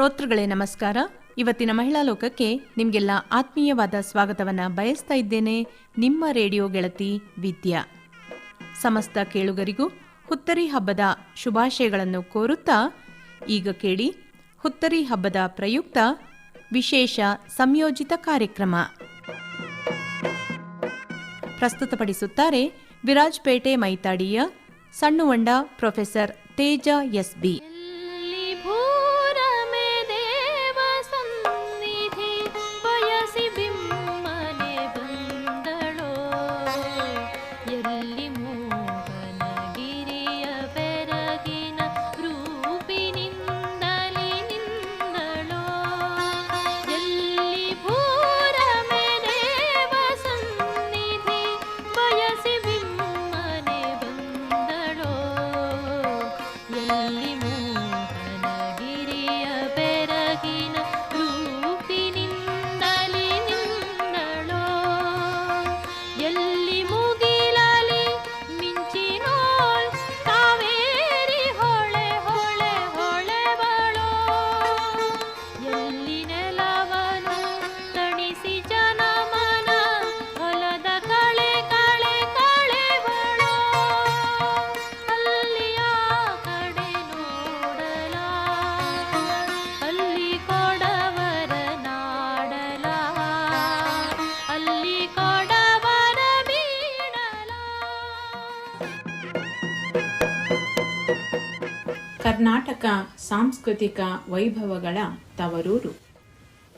ಶ್ರೋತೃಗಳೇ, ನಮಸ್ಕಾರ. ಇವತ್ತಿನ ಮಹಿಳಾ ಲೋಕಕ್ಕೆ ನಿಮಗೆಲ್ಲ ಆತ್ಮೀಯವಾದ ಸ್ವಾಗತವನ್ನು ಬಯಸ್ತಾ ಇದ್ದೇನೆ. ನಿಮ್ಮ ರೇಡಿಯೋ ಗೆಳತಿ ವಿದ್ಯಾ. ಸಮಸ್ತ ಕೇಳುಗರಿಗೂ ಹುತ್ತರಿ ಹಬ್ಬದ ಶುಭಾಶಯಗಳನ್ನು ಕೋರುತ್ತಾ ಈಗ ಕೇಳಿ ಹುತ್ತರಿ ಹಬ್ಬದ ಪ್ರಯುಕ್ತ ವಿಶೇಷ ಸಂಯೋಜಿತ ಕಾರ್ಯಕ್ರಮ. ಪ್ರಸ್ತುತಪಡಿಸುತ್ತಾರೆ Virajpet ಮೈತಾಡಿಯ Sannuvanda professor Teja S B Karnataka ಸಾಂಸ್ಕೃತಿಕ ವೈಭವಗಳ ತವರೂರು.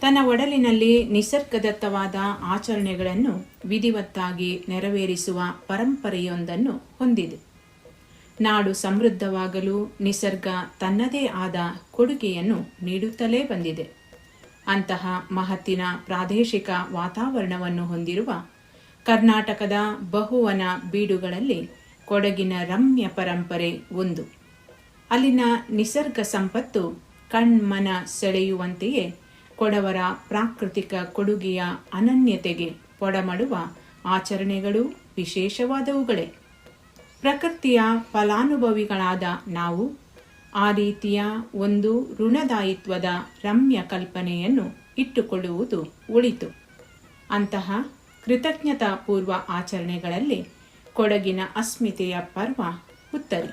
ತನ್ನ ಒಡಲಿನಲ್ಲಿ ನಿಸರ್ಗದತ್ತವಾದ ಆಚರಣೆಗಳನ್ನು ವಿಧಿವತ್ತಾಗಿ ನೆರವೇರಿಸುವ ಪರಂಪರೆಯೊಂದನ್ನು ಹೊಂದಿದೆ. ನಾಡು ಸಮೃದ್ಧವಾಗಲು ನಿಸರ್ಗ ತನ್ನದೇ ಆದ ಕೊಡುಗೆಯನ್ನು ನೀಡುತ್ತಲೇ ಬಂದಿದೆ. ಅಂತಹ ಮಹತ್ತಿನ ಪ್ರಾದೇಶಿಕ ವಾತಾವರಣವನ್ನು ಹೊಂದಿರುವ ಕರ್ನಾಟಕದ ಬಹುವನ ಬೀಡುಗಳಲ್ಲಿ ಕೊಡಗಿನ ರಮ್ಯ ಪರಂಪರೆ ಒಂದು. ಅಲ್ಲಿನ ನಿಸರ್ಗ ಸಂಪತ್ತು ಕಣ್ಮನ ಸೆಳೆಯುವಂತೆಯೇ ಕೊಡವರ ಪ್ರಾಕೃತಿಕ ಕೊಡುಗೆಯ ಅನನ್ಯತೆಗೆ ಪೊಡಮಡುವ ಆಚರಣೆಗಳು ವಿಶೇಷವಾದವುಗಳೇ. ಪ್ರಕೃತಿಯ ಫಲಾನುಭವಿಗಳಾದ ನಾವು ಆ ರೀತಿಯ ಒಂದು ಋಣದಾಯಿತ್ವದ ರಮ್ಯ ಕಲ್ಪನೆಯನ್ನು ಇಟ್ಟುಕೊಳ್ಳುವುದು ಉಳಿತು. ಅಂತಹ ಕೃತಜ್ಞತಾ ಪೂರ್ವ ಆಚರಣೆಗಳಲ್ಲಿ ಕೊಡಗಿನ ಅಸ್ಮಿತೆಯ ಪರ್ವ ಉತ್ತರಿ.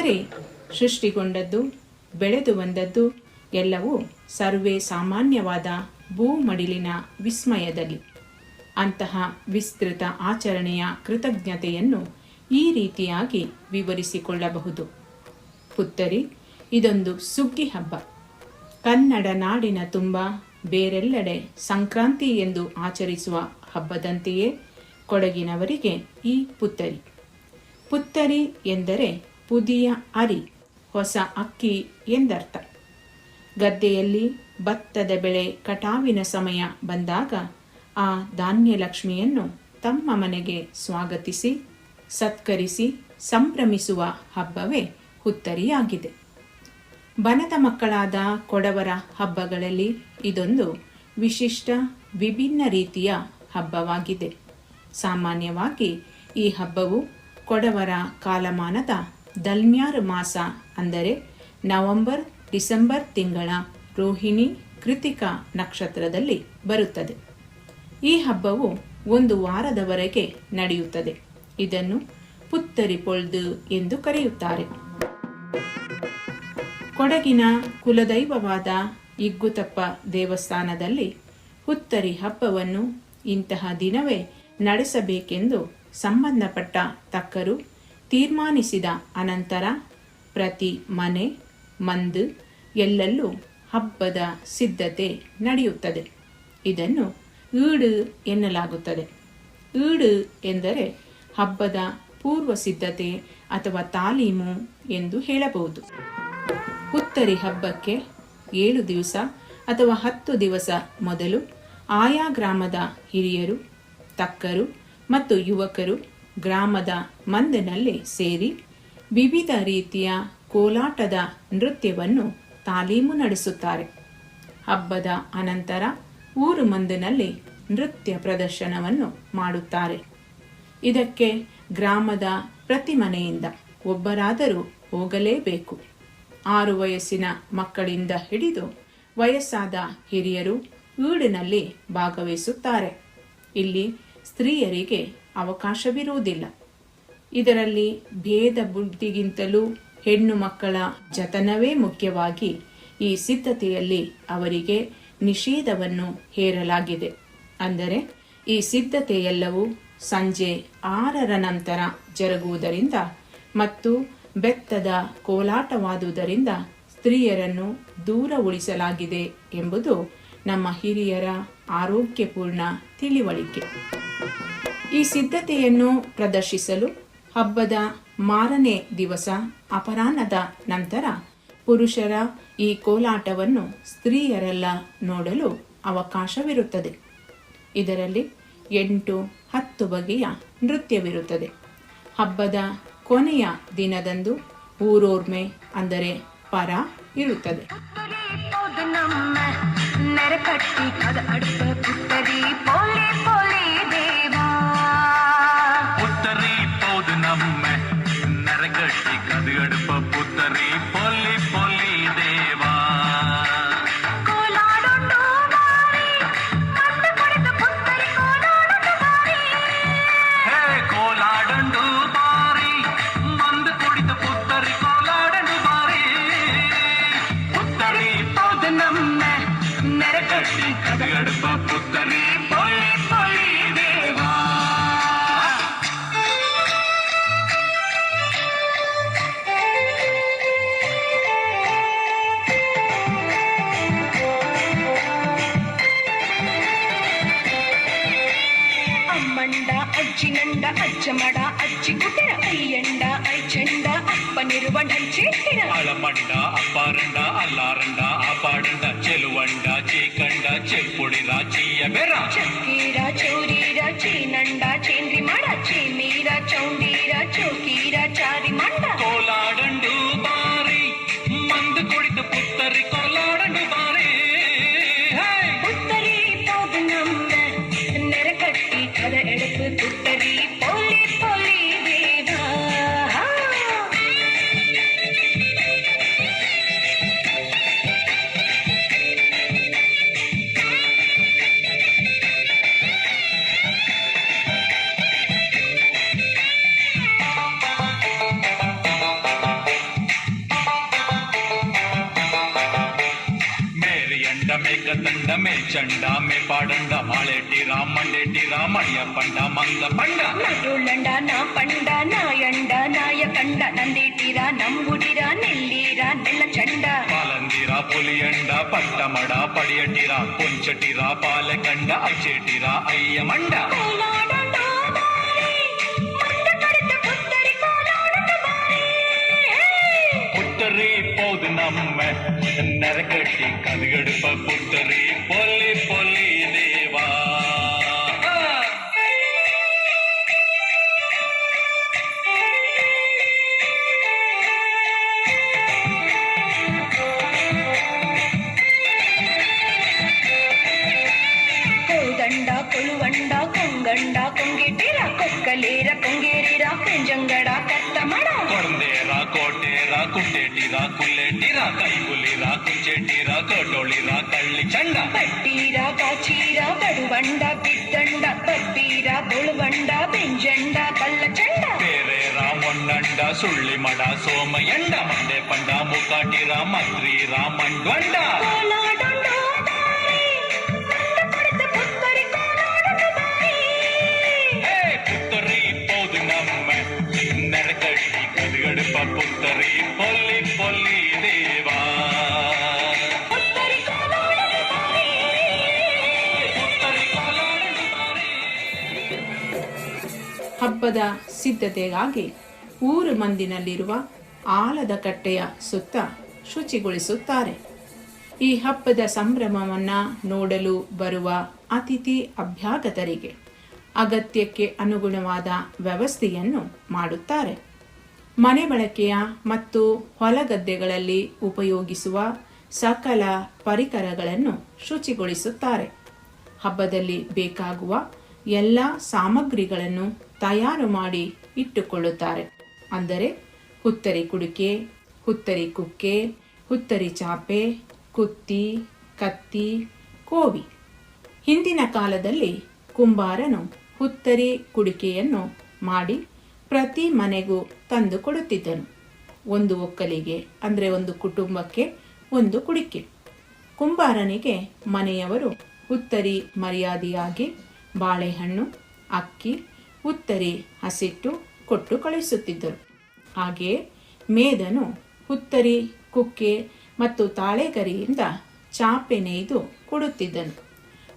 ಪುತ್ತರಿ ಸೃಷ್ಟಿಗೊಂಡದ್ದು, ಬೆಳೆದು ಬಂದದ್ದು ಎಲ್ಲವೂ ಸರ್ವೇ ಸಾಮಾನ್ಯವಾದ ಭೂಮಡಿಲಿನ ವಿಸ್ಮಯದಲ್ಲಿ. ಅಂತಹ ವಿಸ್ತೃತ ಆಚರಣೆಯ ಕೃತಜ್ಞತೆಯನ್ನು ಈ ರೀತಿಯಾಗಿ ವಿವರಿಸಿಕೊಳ್ಳಬಹುದು. ಪುತ್ತರಿ ಇದೊಂದು ಸುಗ್ಗಿ ಹಬ್ಬ. ಕನ್ನಡ ನಾಡಿನ ತುಂಬ ಬೇರೆಲ್ಲೆಡೆ ಸಂಕ್ರಾಂತಿ ಎಂದು ಆಚರಿಸುವ ಹಬ್ಬದಂತೆಯೇ ಕೊಡಗಿನವರಿಗೆ ಈ ಪುತ್ತರಿ ಪುತ್ತರಿ ಎಂದರೆ ಪುದಿಯ ಅರಿ, ಹೊಸ ಅಕ್ಕಿ ಎಂದರ್ಥ. ಗದ್ದೆಯಲ್ಲಿ ಭತ್ತದ ಬೆಳೆ ಕಟಾವಿನ ಸಮಯ ಬಂದಾಗ ಆ ಧಾನ್ಯಲಕ್ಷ್ಮಿಯನ್ನು ತಮ್ಮ ಮನೆಗೆ ಸ್ವಾಗತಿಸಿ, ಸತ್ಕರಿಸಿ, ಸಂಭ್ರಮಿಸುವ ಹಬ್ಬವೇ ಹುತ್ತರಿಯಾಗಿದೆ. ಬನದ ಮಕ್ಕಳಾದ ಕೊಡವರ ಹಬ್ಬಗಳಲ್ಲಿ ಇದೊಂದು ವಿಶಿಷ್ಟ, ವಿಭಿನ್ನ ರೀತಿಯ ಹಬ್ಬವಾಗಿದೆ. ಸಾಮಾನ್ಯವಾಗಿ ಈ ಹಬ್ಬವು ಕೊಡವರ ಕಾಲಮಾನದ ದಲ್ಮ್ಯಾರ್ ಮಾಸ ಅಂದರೆ ನವೆಂಬರ್, ಡಿಸೆಂಬರ್ ತಿಂಗಳ ರೋಹಿಣಿ ಕೃತಿಕ ನಕ್ಷತ್ರದಲ್ಲಿ ಬರುತ್ತದೆ. ಈ ಹಬ್ಬವು ಒಂದು ವಾರದವರೆಗೆ ನಡೆಯುತ್ತದೆ. ಇದನ್ನು ಪುತ್ತರಿ ಪೊಳ್ದು ಎಂದು ಕರೆಯುತ್ತಾರೆ. ಕೊಡಗಿನ ಕುಲದೈವವಾದ ಇಗ್ಗುತಪ್ಪ ದೇವಸ್ಥಾನದಲ್ಲಿ ಹುತ್ತರಿ ಹಬ್ಬವನ್ನು ಇಂತಹ ದಿನವೇ ನಡೆಸಬೇಕೆಂದು ಸಂಬಂಧಪಟ್ಟ ತಕ್ಕರು ತೀರ್ಮಾನಿಸಿದ ಅನಂತರ ಪ್ರತಿ ಮನೆ, ಮಂದು, ಎಲ್ಲೆಲ್ಲೂ ಹಬ್ಬದ ಸಿದ್ಧತೆ ನಡೆಯುತ್ತದೆ. ಇದನ್ನು ಈಡು ಎನ್ನಲಾಗುತ್ತದೆ. ಈಡು ಎಂದರೆ ಹಬ್ಬದ ಪೂರ್ವ ಸಿದ್ಧತೆ ಅಥವಾ ತಾಲೀಮು ಎಂದು ಹೇಳಬಹುದು. ಹುತ್ತರಿ ಹಬ್ಬಕ್ಕೆ ಏಳು ದಿವಸ ಅಥವಾ ಹತ್ತು ದಿವಸ ಮೊದಲು ಆಯಾ ಗ್ರಾಮದ ಹಿರಿಯರು, ತಕ್ಕರು ಮತ್ತು ಯುವಕರು ಗ್ರಾಮದ ಮಂದಿನಲ್ಲಿ ಸೇರಿ ವಿವಿಧ ರೀತಿಯ ಕೋಲಾಟದ ನೃತ್ಯವನ್ನು ತಾಲೀಮು ನಡೆಸುತ್ತಾರೆ. ಹಬ್ಬದ ಅನಂತರ ಊರು ಮಂದಿನಲ್ಲಿ ನೃತ್ಯ ಪ್ರದರ್ಶನವನ್ನು ಮಾಡುತ್ತಾರೆ. ಇದಕ್ಕೆ ಗ್ರಾಮದ ಪ್ರತಿ ಮನೆಯಿಂದ ಒಬ್ಬರಾದರೂ ಹೋಗಲೇಬೇಕು. ಆರು ವಯಸ್ಸಿನ ಮಕ್ಕಳಿಂದ ಹಿಡಿದು ವಯಸ್ಸಾದ ಹಿರಿಯರು ಈಡಿನಲ್ಲಿ ಭಾಗವಹಿಸುತ್ತಾರೆ. ಇಲ್ಲಿ ಸ್ತ್ರೀಯರಿಗೆ ಅವಕಾಶವಿರುವುದಿಲ್ಲ ಇದರಲ್ಲಿ ಭೇದ ಬುದ್ಧಿಗಿಂತಲೂ ಹೆಣ್ಣು ಮಕ್ಕಳ ಜತನವೇ ಮುಖ್ಯವಾಗಿ ಈ ಸಿದ್ಧತೆಯಲ್ಲಿ ಅವರಿಗೆ ನಿಷೇಧವನ್ನು ಹೇರಲಾಗಿದೆ. ಅಂದರೆ, ಈ ಸಿದ್ಧತೆಯೆಲ್ಲವೂ ಸಂಜೆ ಆರರ ನಂತರ ಜರುಗುವುದರಿಂದ ಮತ್ತು ಬೆತ್ತದ ಕೋಲಾಟವಾದುದರಿಂದ ಸ್ತ್ರೀಯರನ್ನು ದೂರ ಉಳಿಸಲಾಗಿದೆ ಎಂಬುದು ನಮ್ಮ ಹಿರಿಯರ ಆರೋಗ್ಯಪೂರ್ಣ ತಿಳಿವಳಿಕೆ. ಈ ಸಿದ್ಧತೆಯನ್ನು ಪ್ರದರ್ಶಿಸಲು ಹಬ್ಬದ ಮಾರನೇ ದಿವಸ ಅಪರಾಹ್ನದ ನಂತರ ಪುರುಷರ ಈ ಕೋಲಾಟವನ್ನು ಸ್ತ್ರೀಯರೆಲ್ಲ ನೋಡಲು ಅವಕಾಶವಿರುತ್ತದೆ. ಇದರಲ್ಲಿ ಎಂಟು ಹತ್ತು ಬಗೆಯ ನೃತ್ಯವಿರುತ್ತದೆ. ಹಬ್ಬದ ಕೊನೆಯ ದಿನದಂದು ಊರೋರ್ಮೆ ಅಂದರೆ ಪರ ಇರುತ್ತದೆ. కరకట్టి కథ అడుపు அது அடுப்பா புத்தனே பொழி பொழி தேவா அம்மண்டா அச்சி நண்டா அச்சமடா அச்சி குட்டிர ஐயண்டா చెప్పుడి రాచీయ బెర చక్కీరా చౌరీరా చేనండా చేండ్రి మడ చేమీరా చౌండీరా చౌకీరా చారి మండ చండమే చండామే పాడండా మాలేటి రామండేటి రామయ్య పండ మంద పండ నటులండా నా పండ నాయండ నాయ కండ నందిటిరా నమ్ముడిరా నెల్లిరా నెల్ల చండ పాలందిరా పులియండ పట్టమడ పడియటిరా పొంచటిరా పాలకండ అచేటిరా అయ్యమండ புத்தரி இப்போது நம்ம நரக்கட்டி கதுகடுப்ப புத்தரி బంట చీర బడుబండ బిద్దండ బబ్బీర బొలుబండ బెంజండ కళ్ళచండ పేరేరా మొన్నండ సుళ్ళిమడ సోమయండ మండే పండ ముకాటిరా మద్రీరా మండ్వండ புத்தரி பொல்லி பொல்லி இதே ಹಬ್ಬದ ಸಿದ್ಧತೆಗಾಗಿ ಊರು ಮಂದಿನಲ್ಲಿರುವ ಆಲದ ಕಟ್ಟೆಯ ಸುತ್ತ ಶುಚಿಗೊಳಿಸುತ್ತಾರೆ. ಈ ಹಬ್ಬದ ಸಂಭ್ರಮವನ್ನು ನೋಡಲು ಬರುವ ಅತಿಥಿ ಅಭ್ಯಾಗತರಿಗೆ ಅಗತ್ಯಕ್ಕೆ ಅನುಗುಣವಾದ ವ್ಯವಸ್ಥೆಯನ್ನು ಮಾಡುತ್ತಾರೆ. ಮನೆ ಬಳಕೆಯ ಮತ್ತು ಹೊಲಗದ್ದೆಗಳಲ್ಲಿ ಉಪಯೋಗಿಸುವ ಸಕಲ ಪರಿಕರಗಳನ್ನು ಶುಚಿಗೊಳಿಸುತ್ತಾರೆ. ಹಬ್ಬದಲ್ಲಿ ಬೇಕಾಗುವ ಎಲ್ಲ ಸಾಮಗ್ರಿಗಳನ್ನು ತಯಾರು ಮಾಡಿ ಇಟ್ಟುಕೊಳ್ಳುತ್ತಾರೆ. ಅಂದರೆ ಹುತ್ತರಿ ಕುಡಿಕೆ, ಹುತ್ತರಿ ಕುಕ್ಕೆ, ಹುತ್ತರಿ ಚಾಪೆ, ಕುತ್ತಿ, ಕತ್ತಿ, ಕೋವಿ. ಹಿಂದಿನ ಕಾಲದಲ್ಲಿ ಕುಂಬಾರನು ಹುತ್ತರಿ ಕುಡಿಕೆಯನ್ನು ಮಾಡಿ ಪ್ರತಿ ಮನೆಗೂ ತಂದು ಕೊಡುತ್ತಿದ್ದನು. ಒಂದು ಒಕ್ಕಲಿಗೆ, ಅಂದರೆ ಒಂದು ಕುಟುಂಬಕ್ಕೆ ಒಂದು ಕುಡಿಕೆ. ಕುಂಬಾರನಿಗೆ ಮನೆಯವರು ಹುತ್ತರಿ ಮರ್ಯಾದೆಯಾಗಿ ಬಾಳೆಹಣ್ಣು, ಅಕ್ಕಿ, ಉತ್ತರಿ, ಹಸಿಟ್ಟು, ಕೊಟ್ಟು ಕಳುಹಿಸುತ್ತಿದ್ದರು. ಹಾಗೆಯೇ ಮೇದನು ಹುತ್ತರಿ ಕುಕ್ಕೆ ಮತ್ತು ತಾಳೆಗರಿಯಿಂದ ಚಾಪೆ ನೇಯ್ದು ಕೊಡುತ್ತಿದ್ದನು.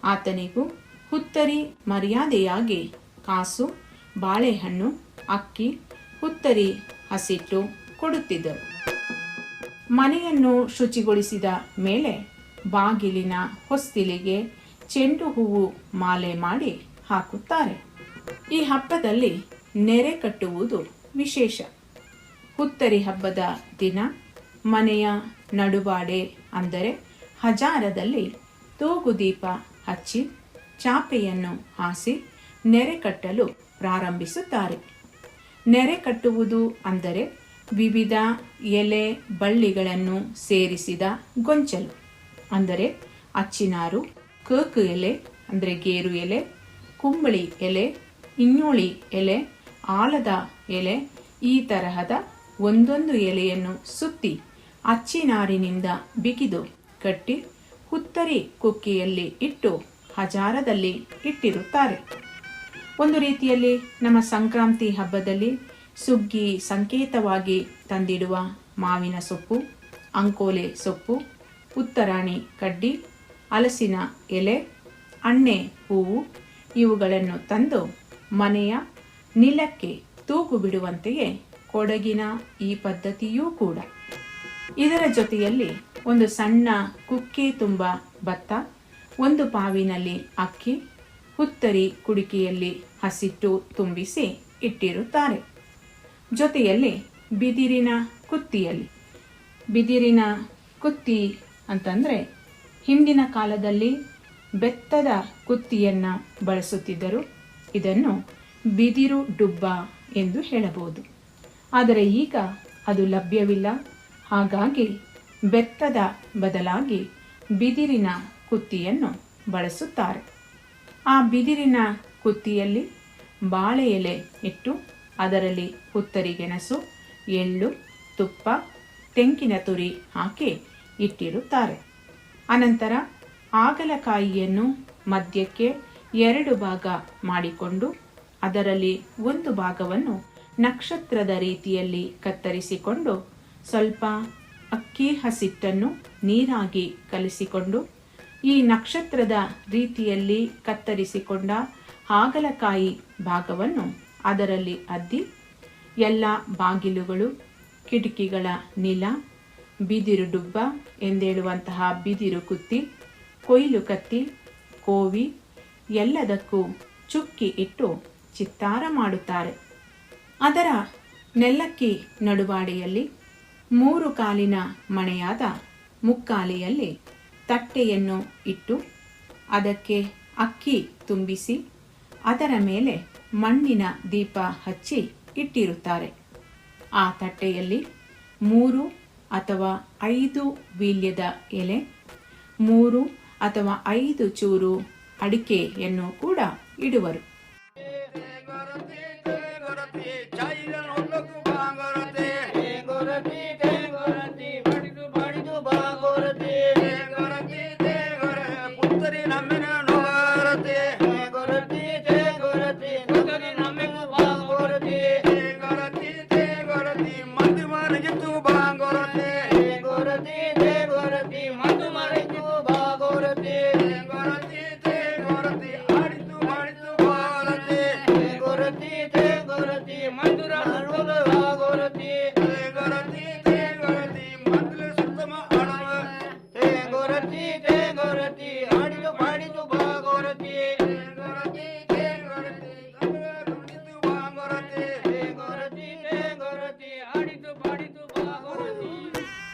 ಆತನಿಗೂ ಹುತ್ತರಿ ಮರ್ಯಾದೆಯಾಗಿ ಕಾಸು, ಬಾಳೆಹಣ್ಣು, ಅಕ್ಕಿ ಹುತ್ತರಿ ಹಸಿಟ್ಟು ಕೊಡುತ್ತಿದ್ದರು. ಮನೆಯನ್ನು ಶುಚಿಗೊಳಿಸಿದ ಮೇಲೆ ಬಾಗಿಲಿನ ಹೊಸ್ತಿಲಿಗೆ ಚೆಂಡು ಹೂವು ಮಾಲೆ ಮಾಡಿ ಹಾಕುತ್ತಾರೆ. ಈ ಹಬ್ಬದಲ್ಲಿ ನೆರೆ ಕಟ್ಟುವುದು ವಿಶೇಷ. ಹುತ್ತರಿ ಹಬ್ಬದ ದಿನ, ಮನೆಯ ನಡುವಾಡೆ ಅಂದರೆ ಹಜಾರದಲ್ಲಿ ತೂಗುದೀಪ ಹಚ್ಚಿ ಚಾಪೆಯನ್ನು ಹಾಸಿ ನೆರೆ ಕಟ್ಟಲು ಪ್ರಾರಂಭಿಸುತ್ತಾರೆ. ನೆರೆ ಕಟ್ಟುವುದು ಅಂದರೆ ವಿವಿಧ ಎಲೆ ಬಳ್ಳಿಗಳನ್ನು ಸೇರಿಸಿದ ಗೊಂಚಲು ಅಂದರೆ ಅಚ್ಚಿನಾರು ಕೇಕು ಎಲೆ, ಅಂದರೆ ಗೇರು ಎಲೆ, ಕುಂಬಳಿ ಎಲೆ ಇನ್ನೋಳಿ ಎಲೆ, ಆಲದ ಎಲೆ, ಈ ತರಹದ ಒಂದೊಂದು ಎಲೆಯನ್ನು ಸುತ್ತಿ ಅಚ್ಚಿನಾರಿನಿಂದ ಬಿಗಿದು ಕಟ್ಟಿ ಹುತ್ತರಿ ಕುಕ್ಕಿಯಲ್ಲಿ ಇಟ್ಟು ಹಜಾರದಲ್ಲಿ ಇಟ್ಟಿರುತ್ತಾರೆ. ಒಂದು ರೀತಿಯಲ್ಲಿ ನಮ್ಮ ಸಂಕ್ರಾಂತಿ ಹಬ್ಬದಲ್ಲಿ ಸುಗ್ಗಿ ಸಂಕೇತವಾಗಿ ತಂದಿಡುವ ಮಾವಿನ ಸೊಪ್ಪು, ಅಂಕೋಲೆ ಸೊಪ್ಪು ಉತ್ತರಾಣಿ ಕಡ್ಡಿ ಹಲಸಿನ ಎಲೆ, ಅಣ್ಣೆ ಹೂವು ಇವುಗಳನ್ನು ತಂದು ಮನೆಯ ನಿಲಕ್ಕೆ ತೂಗು ಬಿಡುವಂತೆಯೇ ಕೊಡಗಿನ ಈ ಪದ್ಧತಿಯೂ ಕೂಡ. ಇದರ ಜೊತೆಯಲ್ಲಿ ಒಂದು ಸಣ್ಣ ಕುಕ್ಕೆ ತುಂಬ ಭತ್ತ, ಒಂದು ಪಾವಿನಲ್ಲಿ ಅಕ್ಕಿ, ಹುತ್ತರಿ ಕುಡಿಕೆಯಲ್ಲಿ ಹಸಿಟ್ಟು ತುಂಬಿಸಿ ಇಟ್ಟಿರುತ್ತಾರೆ. ಜೊತೆಯಲ್ಲಿ ಬಿದಿರಿನ ಕುತ್ತಿಯಲ್ಲಿ. ಬಿದಿರಿನ ಕುತ್ತಿ ಅಂತಂದರೆ ಹಿಂದಿನ ಕಾಲದಲ್ಲಿ ಬೆತ್ತದ ಕುತ್ತಿಯನ್ನು ಬಳಸುತ್ತಿದ್ದರು. ಇದನ್ನು ಬಿದಿರು ಡುಬ್ಬ ಎಂದು ಹೇಳಬಹುದು. ಆದರೆ ಈಗ ಅದು ಲಭ್ಯವಿಲ್ಲ. ಹಾಗಾಗಿ ಬೆತ್ತದ ಬದಲಾಗಿ ಬಿದಿರಿನ ಕುತ್ತಿಯನ್ನು ಬಳಸುತ್ತಾರೆ. ಆ ಬಿದಿರಿನ ಕುತ್ತಿಯಲ್ಲಿ ಬಾಳೆ ಎಲೆ ಇಟ್ಟು ಅದರಲ್ಲಿ ಹುತ್ತರಿ ಗೆಣಸು ಎಳ್ಳು, ತುಪ್ಪ ತೆಂಕಿನ ತುರಿ ಹಾಕಿ ಇಟ್ಟಿರುತ್ತಾರೆ. ಅನಂತರ ಆಗಲಕಾಯಿಯನ್ನು ಮಧ್ಯಕ್ಕೆ ಎರಡು ಭಾಗ ಮಾಡಿಕೊಂಡು ಅದರಲ್ಲಿ ಒಂದು ಭಾಗವನ್ನು ನಕ್ಷತ್ರದ ರೀತಿಯಲ್ಲಿ ಕತ್ತರಿಸಿಕೊಂಡು ಸ್ವಲ್ಪ ಅಕ್ಕಿ ಹಸಿಟ್ಟನ್ನು ನೀರಾಗಿ ಕಲಿಸಿಕೊಂಡು ಈ ನಕ್ಷತ್ರದ ರೀತಿಯಲ್ಲಿ ಕತ್ತರಿಸಿಕೊಂಡ ಹಾಗಲಕಾಯಿ ಭಾಗವನ್ನು ಅದರಲ್ಲಿ ಅದ್ದಿ ಎಲ್ಲ ಬಾಗಿಲುಗಳು, ಕಿಟಕಿಗಳ ನಿಲ ಬಿದಿರು ಡುಬ್ಬ ಎಂದೇಳುವಂತಹ ಬಿದಿರು ಕುತ್ತಿ, ಕೊಯ್ಲು ಕತ್ತಿ, ಕೋವಿ ಎಲ್ಲದಕ್ಕೂ ಚುಕ್ಕಿ ಇಟ್ಟು ಚಿತ್ತಾರ ಮಾಡುತ್ತಾರೆ. ಅದರ ನೆಲ್ಲಕ್ಕಿ ನಡುವಾಡೆಯಲ್ಲಿ ಮೂರು ಕಾಲಿನ ಮಣೆಯಾದ ಮುಕ್ಕಾಲಿಯಲ್ಲಿ ತಟ್ಟೆಯನ್ನು ಇಟ್ಟು ಅದಕ್ಕೆ ಅಕ್ಕಿ ತುಂಬಿಸಿ ಅದರ ಮೇಲೆ ಮಣ್ಣಿನ ದೀಪ ಹಚ್ಚಿ ಇಟ್ಟಿರುತ್ತಾರೆ. ಆ ತಟ್ಟೆಯಲ್ಲಿ ಮೂರು ಅಥವಾ ಐದು ವೀಲ್ಯದ ಎಲೆ ಮೂರು ಅಥವಾ ಐದು ಚೂರು ಅಡಿಕೆಯನ್ನು ಕೂಡ ಇಡುವರು.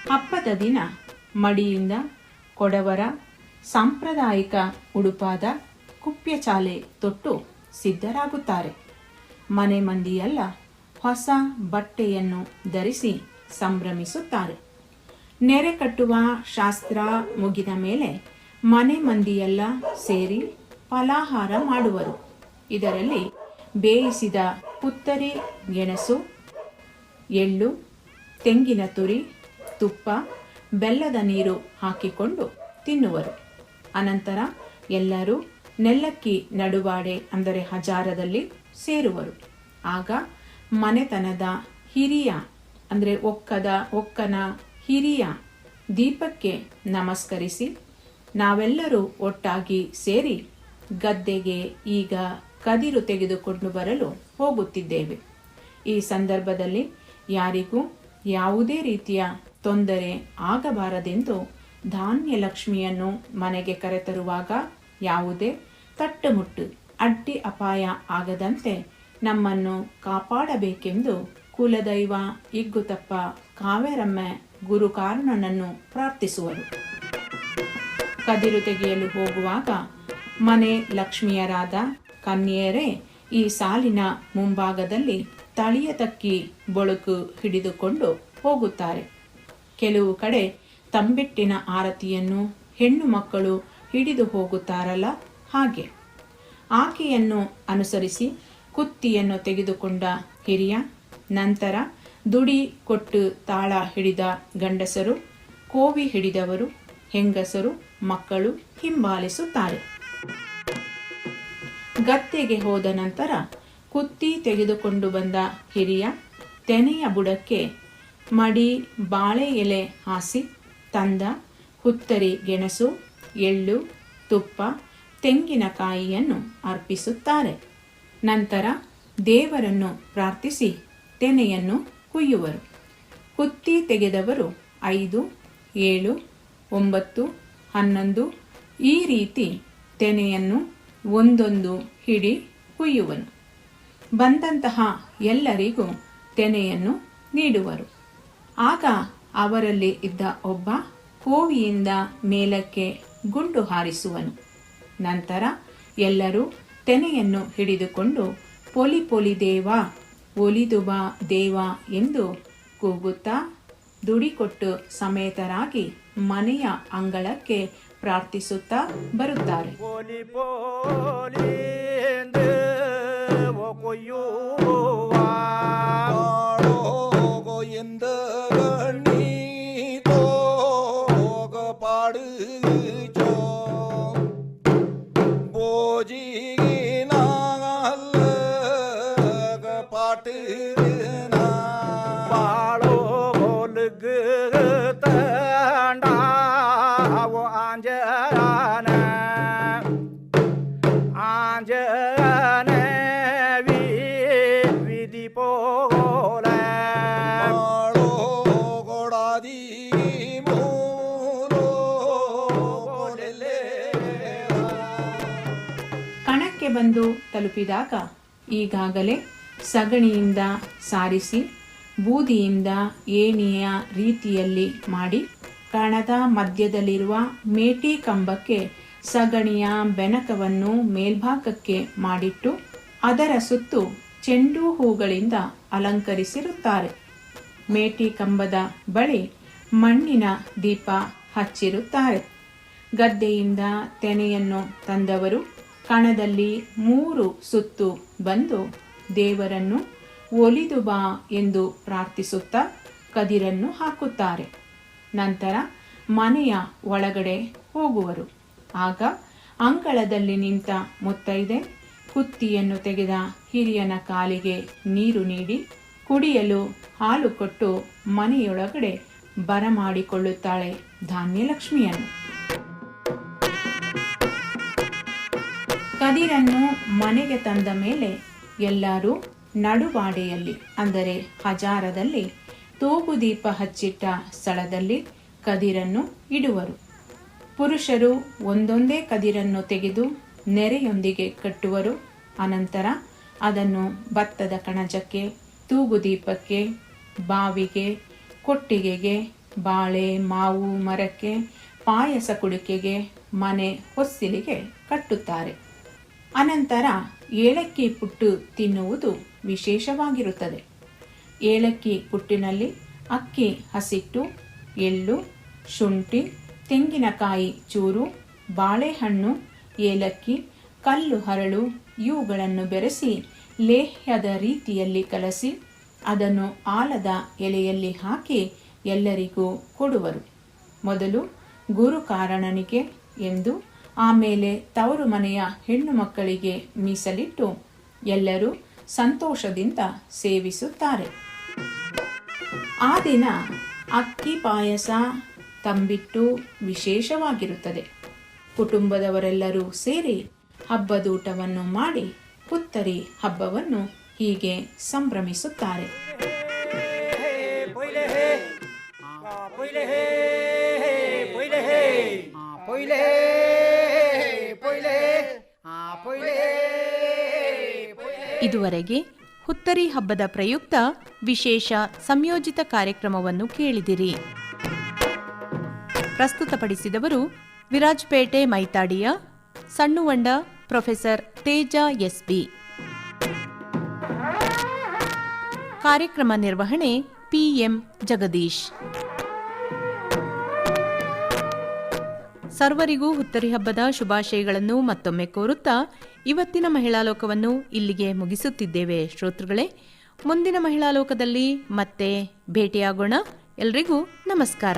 ಹಬ್ಬದ ದಿನ ಮಡಿಯಿಂದ ಕೊಡವರ ಸಾಂಪ್ರದಾಯಿಕ ಉಡುಪಾದ ಕುಪ್ಯಚಾಲೆ ತೊಟ್ಟು ಸಿದ್ಧರಾಗುತ್ತಾರೆ. ಮನೆ ಮಂದಿಯೆಲ್ಲ ಹೊಸ ಬಟ್ಟೆಯನ್ನು ಧರಿಸಿ ಸಂಭ್ರಮಿಸುತ್ತಾರೆ. ನೆರೆ ಕಟ್ಟುವ ಶಾಸ್ತ್ರ ಮುಗಿದ ಮೇಲೆ ಮನೆ ಮಂದಿಯೆಲ್ಲ ಸೇರಿ ಫಲಾಹಾರ ಮಾಡುವರು. ಇದರಲ್ಲಿ ಬೇಯಿಸಿದ ಪುತ್ತರಿ, ಗೆಣಸು, ಎಳ್ಳು, ತೆಂಗಿನ ತುರಿ, ತುಪ್ಪ, ಬೆಲ್ಲದ ನೀರು ಹಾಕಿಕೊಂಡು ತಿನ್ನುವರು. ಅನಂತರ ಎಲ್ಲರೂ ನೆಲ್ಲಕ್ಕಿ ನಡುವಾಡೆ ಅಂದರೆ ಹಜಾರದಲ್ಲಿ ಸೇರುವರು. ಆಗ ಮನೆತನದ ಹಿರಿಯ, ಅಂದರೆ ಒಕ್ಕದ, ಒಕ್ಕನ ಹಿರಿಯ ದೀಪಕ್ಕೆ ನಮಸ್ಕರಿಸಿ, ನಾವೆಲ್ಲರೂ ಒಟ್ಟಾಗಿ ಸೇರಿ ಗದ್ದೆಗೆ ಈಗ ಕದಿರು ತೆಗೆದುಕೊಂಡು ಬರಲು ಹೋಗುತ್ತಿದ್ದೇವೆ. ಈ ಸಂದರ್ಭದಲ್ಲಿ ಯಾರಿಗೂ ಯಾವುದೇ ರೀತಿಯ ತೊಂದರೆ ಆಗಬಾರದೆಂದು ಧಾನ್ಯ ಲಕ್ಷ್ಮಿಯನ್ನು ಮನೆಗೆ ಕರೆತರುವಾಗ ಯಾವುದೇ ತಟ್ಟುಮುಟ್ಟು, ಅಡ್ಡಿ ಅಪಾಯ ಆಗದಂತೆ ನಮ್ಮನ್ನು ಕಾಪಾಡಬೇಕೆಂದು ಕುಲದೈವ ಇಗ್ಗುತಪ್ಪ ಕಾವೇರಮ್ಮ ಗುರುಕಾರಣನನ್ನು ಪ್ರಾರ್ಥಿಸುವರು. ಕದಿರು ತೆಗೆಯಲು ಹೋಗುವಾಗ ಮನೆ ಲಕ್ಷ್ಮಿಯರಾದ ಕನ್ಯೆಯರೇ, ಈ ಸಾಲಿನ ಮುಂಭಾಗದಲ್ಲಿ ತಳಿಯ ತಕ್ಕಿ ಬೊಳಕು ಹಿಡಿದುಕೊಂಡು ಹೋಗುತ್ತಾರೆ. ಕೆಲವು ಕಡೆ ತಂಬಿಟ್ಟಿನ ಆರತಿಯನ್ನು ಹೆಣ್ಣು ಮಕ್ಕಳು ಹಿಡಿದು ಹೋಗುತ್ತಾರಲ್ಲ ಹಾಗೆ. ಆಕೆಯನ್ನು ಅನುಸರಿಸಿ ಕುತ್ತಿಯನ್ನು ತೆಗೆದುಕೊಂಡ ಹಿರಿಯ. ನಂತರ ದುಡಿ ಕೊಟ್ಟು ತಾಳ ಹಿಡಿದ ಗಂಡಸರು, ಕೋವಿ ಹಿಡಿದವರು, ಹೆಂಗಸರು, ಮಕ್ಕಳು ಹಿಂಬಾಲಿಸುತ್ತಾರೆ. ಗದ್ದೆಗೆ ಹೋದ ನಂತರ ಕುತ್ತಿ ತೆಗೆದುಕೊಂಡು ಬಂದ ಹಿರಿಯ ತೆನೆಯ ಬುಡಕ್ಕೆ ಮಡಿ ಬಾಳೆ ಎಲೆ ಹಾಸಿ, ತಂದ ಹುತ್ತರಿ ಗೆಣಸು, ಎಳ್ಳು, ತುಪ್ಪ ತೆಂಗಿನಕಾಯಿಯನ್ನು ಅರ್ಪಿಸುತ್ತಾರೆ. ನಂತರ ದೇವರನ್ನು ಪ್ರಾರ್ಥಿಸಿ ತೆನೆಯನ್ನು ಕುಯ್ಯುವರು. ಕುತ್ತಿ ತೆಗೆದವರು ಐದು, ಏಳು, ಒಂಬತ್ತು, ಹನ್ನೊಂದು, ಈ ರೀತಿ ತೆನೆಯನ್ನು ಒಂದೊಂದು ಹಿಡಿ ಕುಯ್ಯುವನು. ಬಂದಂತಹ ಎಲ್ಲರಿಗೂ ತೆನೆಯನ್ನು ನೀಡುವರು. ಆಗ ಅವರಲ್ಲಿ ಇದ್ದ ಒಬ್ಬ ಕೋವಿಯಿಂದ ಮೇಲಕ್ಕೆ ಗುಂಡು ಹಾರಿಸುವನು. ನಂತರ ಎಲ್ಲರೂ ತೆನೆಯನ್ನು ಹಿಡಿದುಕೊಂಡು ಪೊಲಿ ಪೊಲಿ ದೇವ ಒಲಿದುಬ ದೇವ ಎಂದು ಕೂಗುತ್ತಾ ದುಡಿಕೊಟ್ಟು ಸಮೇತರಾಗಿ ಮನೆಯ ಅಂಗಳಕ್ಕೆ ಪ್ರಾರ್ಥಿಸುತ್ತಾ ಬರುತ್ತಾರೆ. ಬಂದು ತಲುಪಿದಾಗ ಈಗಾಗಲೇ ಸಗಣಿಯಿಂದ ಸಾರಿಸಿ, ಬೂದಿಯಿಂದ ಏಣಿಯ ರೀತಿಯಲ್ಲಿ ಮಾಡಿ, ಕಣದ ಮಧ್ಯದಲ್ಲಿರುವ ಮೇಟಿ ಕಂಬಕ್ಕೆ ಸಗಣಿಯ ಬೆನಕವನ್ನು ಮೇಲ್ಭಾಗಕ್ಕೆ ಮಾಡಿಟ್ಟು ಅದರ ಸುತ್ತು ಚೆಂಡು ಹೂಗಳಿಂದ ಅಲಂಕರಿಸಿರುತ್ತಾರೆ. ಮೇಟಿ ಕಂಬದ ಬಳಿ ಮಣ್ಣಿನ ದೀಪ ಹಚ್ಚಿರುತ್ತಾರೆ. ಗದ್ದೆಯಿಂದ ತೆನೆಯನ್ನು ತಂದವರು ಕಣದಲ್ಲಿ ಮೂರು ಸುತ್ತು ಬಂದು ದೇವರನ್ನು ಒಲಿದು ಬಾ ಎಂದು ಪ್ರಾರ್ಥಿಸುತ್ತಾ ಕದಿರನ್ನು ಹಾಕುತ್ತಾರೆ. ನಂತರ ಮನೆಯ ಒಳಗಡೆ ಹೋಗುವರು. ಆಗ ಅಂಗಳದಲ್ಲಿ ನಿಂತ ಮುತ್ತೈದೆ, ಕುತ್ತಿಯನ್ನು ತೆಗೆದ ಹಿರಿಯನ ಕಾಲಿಗೆ ನೀರು ನೀಡಿ ಕುಡಿಯಲು ಹಾಲು ಕೊಟ್ಟು ಮನೆಯೊಳಗಡೆ ಬರಮಾಡಿಕೊಳ್ಳುತ್ತಾಳೆ ಧಾನ್ಯಲಕ್ಷ್ಮಿಯನ್ನು. ಕದಿರನ್ನು ಮನೆಗೆ ತಂದ ಮೇಲೆ ಎಲ್ಲರೂ ನಡುವಾಡೆಯಲ್ಲಿ, ಅಂದರೆ ಹಜಾರದಲ್ಲಿ ತೂಗುದೀಪ ಹಚ್ಚಿಟ್ಟ ಸ್ಥಳದಲ್ಲಿ ಕದಿರನ್ನು ಇಡುವರು. ಪುರುಷರು ಒಂದೊಂದೇ ಕದಿರನ್ನು ತೆಗೆದು ನೆರೆಯೊಂದಿಗೆ ಕಟ್ಟುವರು. ಅನಂತರ ಅದನ್ನು ಭತ್ತದ ಕಣಜಕ್ಕೆ ತೂಗುದೀಪಕ್ಕೆ ಬಾವಿಗೆ, ಕೊಟ್ಟಿಗೆಗೆ, ಬಾಳೆ, ಮಾವು, ಮರಕ್ಕೆ, ಪಾಯಸ ಕುಡಿಕೆಗೆ, ಮನೆ, ಹೊಸ್ಸಿಲಿಗೆ ಕಟ್ಟುತ್ತಾರೆ. ಅನಂತರ ಏಲಕ್ಕಿ ಪುಟ್ಟು ತಿನ್ನುವುದು ವಿಶೇಷವಾಗಿರುತ್ತದೆ. ಏಲಕ್ಕಿ ಪುಟ್ಟಿನಲ್ಲಿ ಅಕ್ಕಿ, ಹಸಿಟ್ಟು, ಎಳ್ಳು, ಶುಂಠಿ, ತೆಂಗಿನಕಾಯಿ ಚೂರು, ಬಾಳೆಹಣ್ಣು, ಏಲಕ್ಕಿ, ಕಲ್ಲು, ಹರಳು ಇವುಗಳನ್ನು ಬೆರೆಸಿ ಲೇಹ್ಯದ ರೀತಿಯಲ್ಲಿ ಕಲಸಿ ಅದನ್ನು ಆಲದ ಎಲೆಯಲ್ಲಿ ಹಾಕಿ ಎಲ್ಲರಿಗೂ ಕೊಡುವರು. ಮೊದಲು ಗುರುಕಾರಣನಿಗೆ ಎಂದು ಆಮೇಲೆ ತವರು ಮನೆಯ ಹೆಣ್ಣು ಮಕ್ಕಳಿಗೆ ಮೀಸಲಿಟ್ಟು ಎಲ್ಲರೂ ಸಂತೋಷದಿಂದ ಸೇವಿಸುತ್ತಾರೆ. ಆ ದಿನ ಅಕ್ಕಿ ಪಾಯಸ ತಂಬಿಟ್ಟು ವಿಶೇಷವಾಗಿರುತ್ತದೆ. ಕುಟುಂಬದವರೆಲ್ಲರೂ ಸೇರಿ ಹಬ್ಬದೂಟವನ್ನು ಮಾಡಿ ಪುತ್ತರಿ ಹಬ್ಬವನ್ನು ಹೀಗೆ ಸಂಭ್ರಮಿಸುತ್ತಾರೆ. ಪೊಯ್ಲೆ ಇದುವರೆಗೆ ಹುತ್ತರಿ ಹಬ್ಬದ ಪ್ರಯುಕ್ತ ವಿಶೇಷ ಸಂಯೋಜಿತ ಕಾರ್ಯಕ್ರಮವನ್ನು ಕೇಳಿದಿರಿ. ಪ್ರಸ್ತುತಪಡಿಸಿದವರು Virajpet ಮೈತಾಡಿಯ Sannuvanda professor Teja S B. ಕಾರ್ಯಕ್ರಮ ನಿರ್ವಹಣೆ ಪಿಎಂ ಜಗದೀಶ್. ಸರ್ವರಿಗೂ ಹುತ್ತರಿ ಹಬ್ಬದ ಶುಭಾಶಯಗಳನ್ನು ಮತ್ತೊಮ್ಮೆ ಕೋರುತ್ತಾ ಇವತ್ತಿನ ಮಹಿಳಾ ಲೋಕವನ್ನು ಇಲ್ಲಿಗೆ ಮುಗಿಸುತ್ತಿದ್ದೇವೆ. ಶ್ರೋತೃಗಳೇ ಮುಂದಿನ ಮಹಿಳಾ ಲೋಕದಲ್ಲಿ ಮತ್ತೆ ಭೇಟಿಯಾಗೋಣ. ಎಲ್ರಿಗೂ ನಮಸ್ಕಾರ.